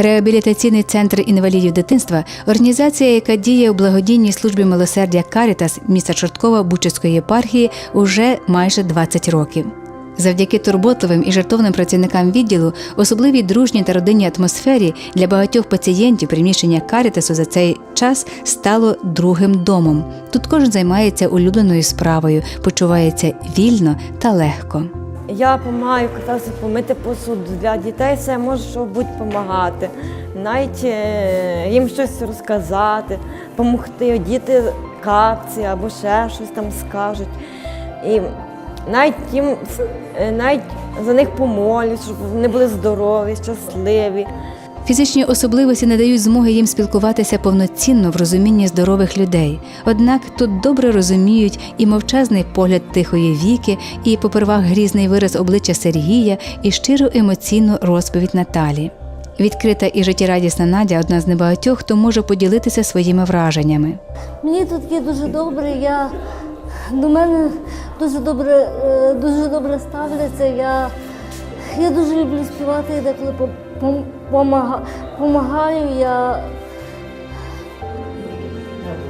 Реабілітаційний центр інвалідів дитинства організація, яка діє у благодійній службі милосердя Карітас міста Чорткова Бучицької єпархії уже майже 20 років. Завдяки турботливим і жертовним працівникам відділу, особливій дружній та родинній атмосфері для багатьох пацієнтів приміщення Карітасу за цей час стало другим домом. Тут кожен займається улюбленою справою, почувається вільно та легко. Я допомагаю кататися помити посуд для дітей, все я можу що будь допомагати. Навіть е, їм щось розказати, допомогти, діти капці або ще щось там скажуть. І навіть їм е, навіть за них помолюсь, щоб вони були здорові, щасливі. Фізичні особливості не дають змоги їм спілкуватися повноцінно в розумінні здорових людей. Однак тут добре розуміють і мовчазний погляд тихої віки, і попервах грізний вираз обличчя Сергія, і щиру емоційну розповідь Наталі. Відкрита і життєрадісна Надя одна з небагатьох, хто може поділитися своїми враженнями. Мені тут є дуже добре, я до мене дуже добре, е, дуже добре ставляться. Я, я дуже люблю співати, деколи допомагаю. Я,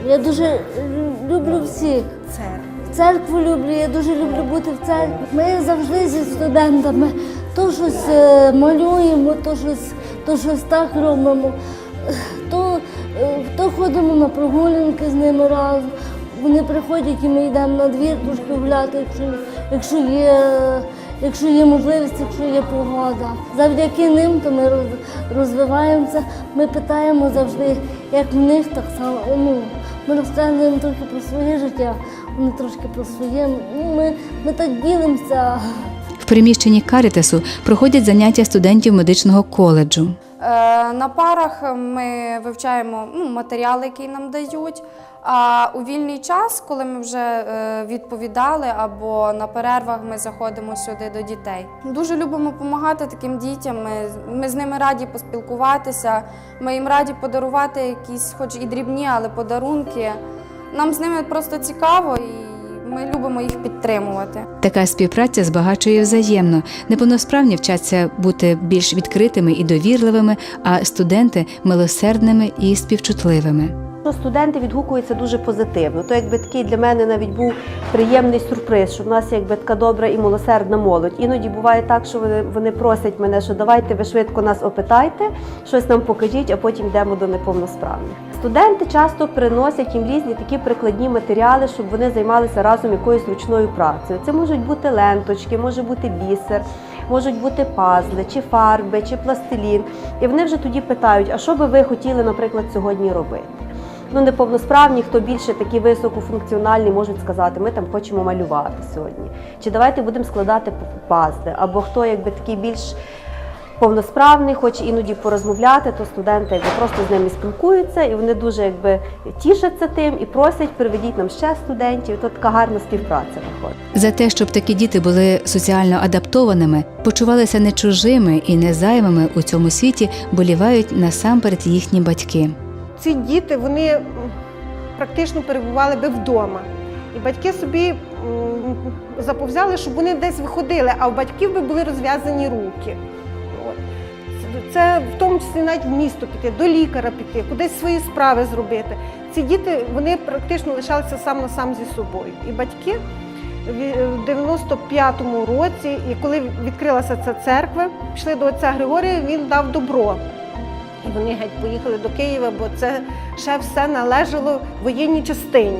я дуже люблю всіх. Церкву люблю, я дуже люблю бути в церкві. Ми завжди зі студентами то щось е, малюємо, то щось, то щось так робимо, то, е, то ходимо на прогулянки з ними разом. Вони приходять і ми йдемо на двір трошки гуляти, якщо, якщо, є, якщо є можливість, якщо є погода. Завдяки ним то ми роз- розвиваємося. Ми питаємо завжди, як в них так само. Ну, ми розказуємо трохи про своє життя, вони трошки про своє. Ну, ми, ми так ділимося. В приміщенні Карітасу проходять заняття студентів медичного коледжу. Е, На парах ми вивчаємо ну, матеріали, які нам дають. А у вільний час, коли ми вже е, відповідали або на перервах, ми заходимо сюди до дітей. Дуже любимо допомагати таким дітям. Ми, ми з ними раді поспілкуватися. Ми їм раді подарувати якісь, хоч і дрібні, але подарунки. Нам з ними просто цікаво і ми любимо їх підтримувати. Така співпраця збагачує взаємно. Неповносправні вчаться бути більш відкритими і довірливими, а студенти милосердними і співчутливими. Що студенти відгукуються дуже позитивно. То якби такий для мене навіть був приємний сюрприз, що в нас якби така добра і милосердна молодь. Іноді буває так, що вони, вони просять мене, що давайте ви швидко нас опитайте, щось нам покажіть, а потім йдемо до неповносправних. Студенти часто приносять їм різні такі прикладні матеріали, щоб вони займалися разом якоюсь ручною працею. Це можуть бути ленточки, може бути бісер. Можуть бути пазли, чи фарби, чи пластилін. І вони вже тоді питають, а що би ви хотіли, наприклад, сьогодні робити? Ну, неповносправні, хто більше такі високофункціональні, можуть сказати, ми там хочемо малювати сьогодні. Чи давайте будемо складати пазли, або хто якби такий більш повносправний, хоче іноді порозмовляти, то студенти якби просто з ними спілкуються, і вони дуже якби тішаться тим і просять, приведіть нам ще студентів. То така гарна співпраця виходить. За те, щоб такі діти були соціально адаптованими, почувалися не чужими і не зайвими у цьому світі, болівають насамперед їхні батьки. Ці діти вони практично перебували би вдома. І батьки собі заповзяли, щоб вони десь виходили, а у батьків би були розв'язані руки. Це- в тому числі навіть в місто піти, до лікаря піти, кудись свої справи зробити. Ці діти вони практично лишалися сам на сам зі собою. І батьки в 95-му році, і коли відкрилася ця церква, пішли до отця Григорія, він дав добро. І вони геть поїхали до Києва, бо це ще все належало воєнній частині.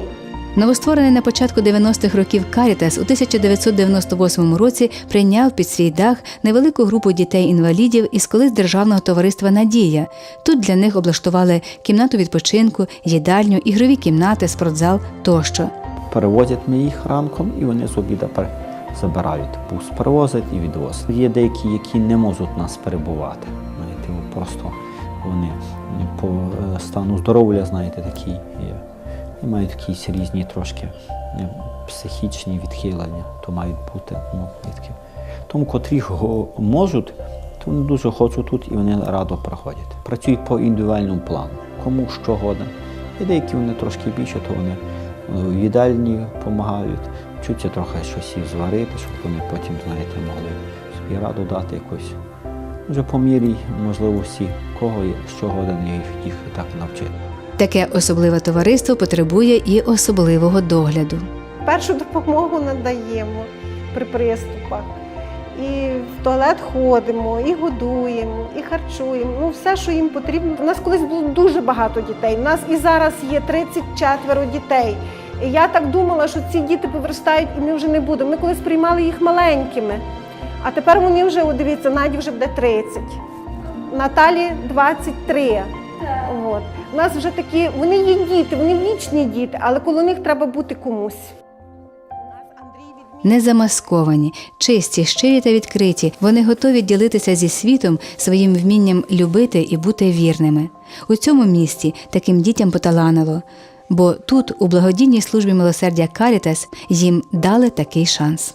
Новостворений на початку 90-х років Карітас у 1998 році прийняв під свій дах невелику групу дітей-інвалідів із колись державного товариства Надія. Тут для них облаштували кімнату відпочинку, їдальню, ігрові кімнати, спортзал тощо. Перевозять ми їх ранком і вони з обіда забирають. Бус перевозять і відвозять. Є деякі, які не можуть нас перебувати. От просто вони по е, стану здоров'я, знаєте, такі є. Мають якісь різні трошки е, психічні відхилення, то мають бути. Ну. Тому, котрі можуть, то вони дуже хочуть тут і вони радо приходять. Працюють по індивідуальному плану. Кому що годен. І деякі вони трошки більше, то вони е, в їдальні допомагають, вчуться трохи щось і зварити, щоб вони потім, знаєте, могли собі раду дати якось вже по мірі можливості кого є, що годен я їх, їх так навчити. Таке особливе товариство потребує і особливого догляду. Першу допомогу надаємо при приступах. І в туалет ходимо, і годуємо, і харчуємо. Ну, все, що їм потрібно. У нас колись було дуже багато дітей. У нас і зараз є 34 дітей. І я так думала, що ці діти повиростають і ми вже не будемо. Ми колись приймали їх маленькими. А тепер вони вже, дивіться, Наді вже буде 30, Наталі 23. От. У нас вже такі, вони є діти, вони вічні діти, але коло них треба бути комусь. Не замасковані, чисті, щирі та відкриті, вони готові ділитися зі світом своїм вмінням любити і бути вірними. У цьому місті таким дітям поталанило, бо тут, у благодійній службі милосердя Карітас, їм дали такий шанс.